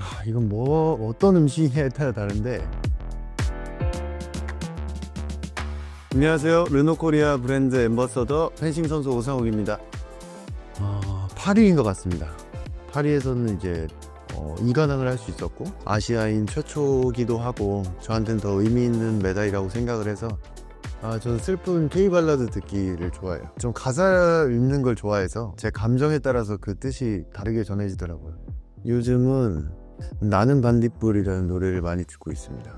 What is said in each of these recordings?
아, 이건 뭐 어떤 음식에 따라 다른데 안녕하세요 르노코리아 브랜드 엠버서더 펜싱 선수 오상욱입니다 어, 파리인 것 같습니다 파리에서는 이제 어, 이관왕을 할 수 있었고 아시아인 최초기도 하고 저한테는 더 의미 있는 메달이라고 생각을 해서 아, 저는 슬픈 K 발라드 듣기를 좋아해요. 좀 가사 읽는 걸 좋아해서 제 감정에 따라서 그 뜻이 다르게 전해지더라고요. 요즘은 나는 반딧불이라는 노래를 많이 듣고 있습니다.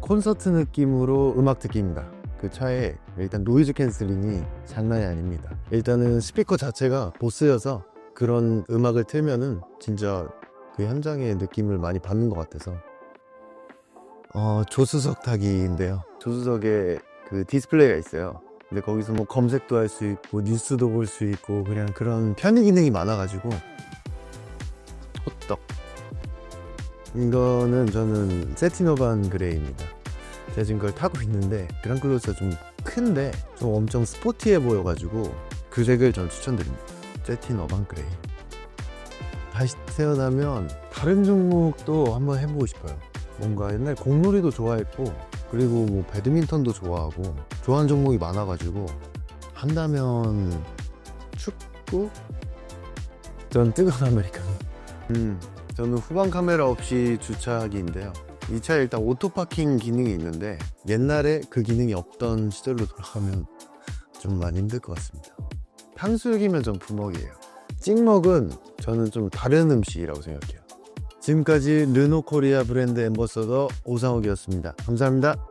콘서트 느낌으로 음악 듣기입니다. 그 차에 일단 노이즈 캔슬링이 장난이 아닙니다. 일단은 스피커 자체가 보스여서 그런 음악을 틀면은 진짜 그 현장의 느낌을 많이 받는 것 같아서 어, 조수석 타기인데요. 조수석에 그 디스플레이가 있어요. 근데 거기서 뭐 검색도 할 수 있고 뉴스도 볼 수 있고 그냥 그런 편의 기능이 많아가지고 이거는 저는 세티노반 그레이입니다. 제가 지금 그걸 타고 있는데 그랑클로스가 좀 큰데 좀 엄청 스포티해 보여가지고 그 색을 전 추천드립니다. 세티노반 그레이 다시 태어나면 다른 종목도 한번 해보고 싶어요. 뭔가 옛날 공놀이도 좋아했고 그리고 뭐 배드민턴도 좋아하고 좋아하는 종목이 많아가지고 한다면 축구? 전 뜨거운 아메리카노. 음, 저는 후방 카메라 없이 주차하기인데요. 이 차에 일단 오토파킹 기능이 있는데 옛날에 그 기능이 없던 시절로 돌아가면 좀 많이 힘들 것 같습니다. 탕수육이면 전 부먹이에요. 찍먹은 저는 좀 다른 음식이라고 생각해요. 지금까지 르노 코리아 브랜드 엠버서더 오상욱이었습니다. 감사합니다.